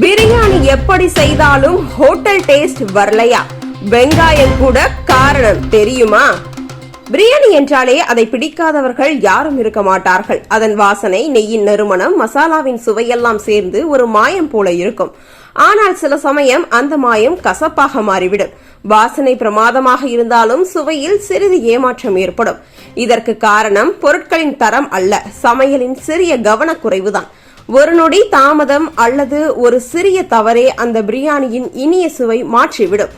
பிரியாணி எப்படி செய்தாலும் hotel taste வரலையா? வெங்காயம் கூட காரணம் தெரியுமா? பிரியாணி என்றாலே அதை பிடிக்காதவர்கள் யாரும் இருக்க மாட்டார்கள். அதன் வாசனை நெய்யின் நறுமணம் மசாலாவின் சுவையெல்லாம் சேர்ந்து ஒரு மாயம் போல இருக்கும். ஆனால் சில சமயம் அந்த மாயம் கசப்பாக மாறிவிடும். வாசனை பிரமாதமாக இருந்தாலும் சுவையில் சிறிது ஏமாற்றம் ஏற்படும். இதற்கு காரணம் பொருட்களின் தரம் அல்ல சமையலின் சிறிய கவனக்குறைவுதான். ஒரு நொடி தாமதம் அல்லது ஒரு சிறிய தவறே அந்த பிரியாணியின் இனிய சுவை மாற்றிவிடும்.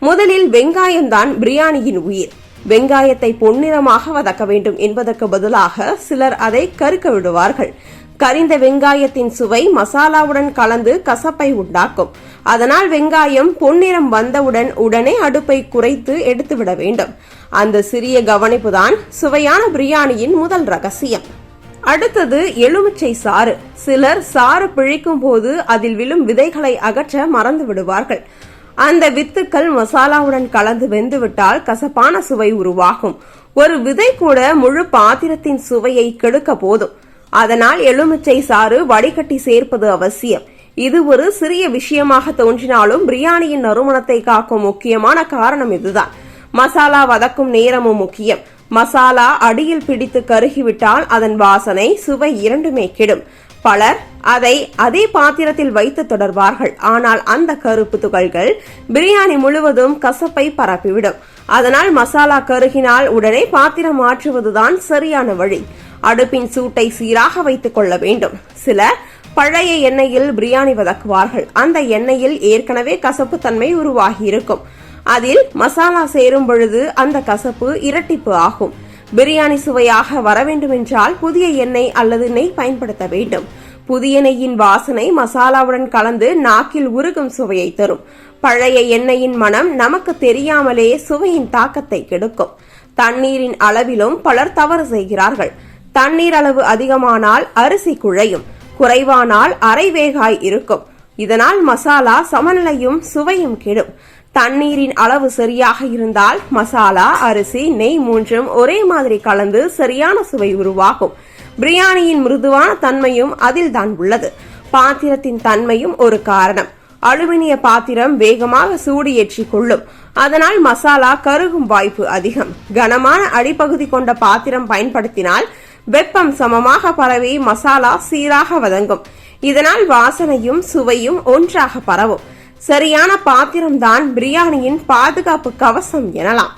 முதலில் வெங்காயம்தான் பிரியாணியின் உயிர். வெங்காயத்தை பொன்னிறமாக வதக்க வேண்டும் என்பதற்கு பதிலாக சிலர் அதை கருக்க விடுவார்கள். கரிந்த வெங்காயத்தின் சுவை மசாலாவுடன் கலந்து கசப்பை உண்டாக்கும். அதனால் வெங்காயம் பொன்னிறம் வந்தவுடன் உடனே அடுப்பை குறைத்து எடுத்துவிட வேண்டும். அந்த சிறிய கவனிப்புதான் சுவையான பிரியாணியின் முதல் ரகசியம். அடுத்தது எலுமிச்சை சாறு. சிலர் சாறு பிழிக்கும் போது அதில் விழும் விதைகளை அகற்ற மறந்து விடுவார்கள். அந்த வித்துக்கள் மசாலாவுடன் கலந்து வெந்துவிட்டால் கசப்பான சுவை உருவாகும். ஒரு விதை கூட முழு பாத்திரத்தின் சுவையை கெடுக்க போதும். அதனால் எலுமிச்சை சாறு வடிகட்டி சேர்ப்பது அவசியம். இது ஒரு சிறிய விஷயமாக தோன்றினாலும் பிரியாணியின் நறுமணத்தை காக்கும் முக்கியமான காரணம் இதுதான். மசாலா வதக்கும் நேரமும் முக்கியம். மசாலா அடியில் பிடித்து கருகிவிட்டால் அதன் வாசனை சுவை இரண்டுமே கெடும். பலர் அதை அதே பாத்திரத்தில் வைத்து தொடர்வார்கள். ஆனால் அந்த கருப்பு துகள்கள் பிரியாணி முழுவதும் கசப்பை பரப்பிவிடும். அதனால் மசாலா கருகினால் உடனே பாத்திரம் மாற்றுவதுதான் சரியான வழி. அடுப்பின் சூட்டை சீராக வைத்துக் கொள்ள வேண்டும். சிலர் பழைய எண்ணெயில் பிரியாணி வதக்குவார்கள். அந்த எண்ணெயில் ஏற்கனவே கசப்பு தன்மை உருவாகி இருக்கும் அதில் மசாலா சேரும் பொழுது அந்த கசப்பு இரட்டிப்பு ஆகும். பிரியாணி சுவையாக வர வேண்டுமென்றால் புதிய எண்ணெய் அல்லது நெய் பயன்படுத்த வேண்டும். புதிய நெய்யின் வாசனை மசாலாவுடன் கலந்து நாக்கில் உருகும் சுவையை தரும். பழைய எண்ணெயின் மனம் நமக்கு தெரியாமலே சுவையின் தாக்கத்தை கெடுக்கும். தண்ணீரின் அளவிலும் பலர் தவறு செய்கிறார்கள். தண்ணீர் அளவு அதிகமானால் அரிசி குழையும். குறைவானால் அரைவேகாய் இருக்கும். இதனால் மசாலா சமநிலையும் சுவையும் கெடும். தண்ணீரின் அளவு சரியாக இருந்தால் மசாலா அரிசி நெய் மூன்றும் ஒரே மாதிரி கலந்து சரியான சுவை உருவாகும். பிரியாணியின் மிருதுவான தன்மையும் அதில் தான் உள்ளது. பாத்திரத்தின் தன்மையும் ஒரு காரணம். அலுமினிய பாத்திரம் வேகமாக சூடு ஏற்றிக் கொள்ளும். அதனால் மசாலா கருகும் வாய்ப்பு அதிகம். கனமான அடிப்பகுதி கொண்ட பாத்திரம் பயன்படுத்தினால் வெப்பம் சமமாக பரவி மசாலா சீராக வதங்கும். இதனால் வாசனையும் சுவையும் ஒன்றாக பரவும். சரியான பாத்திரம்தான் பிரியாணியின் பாதுகாப்பு கவசம் எனலாம்.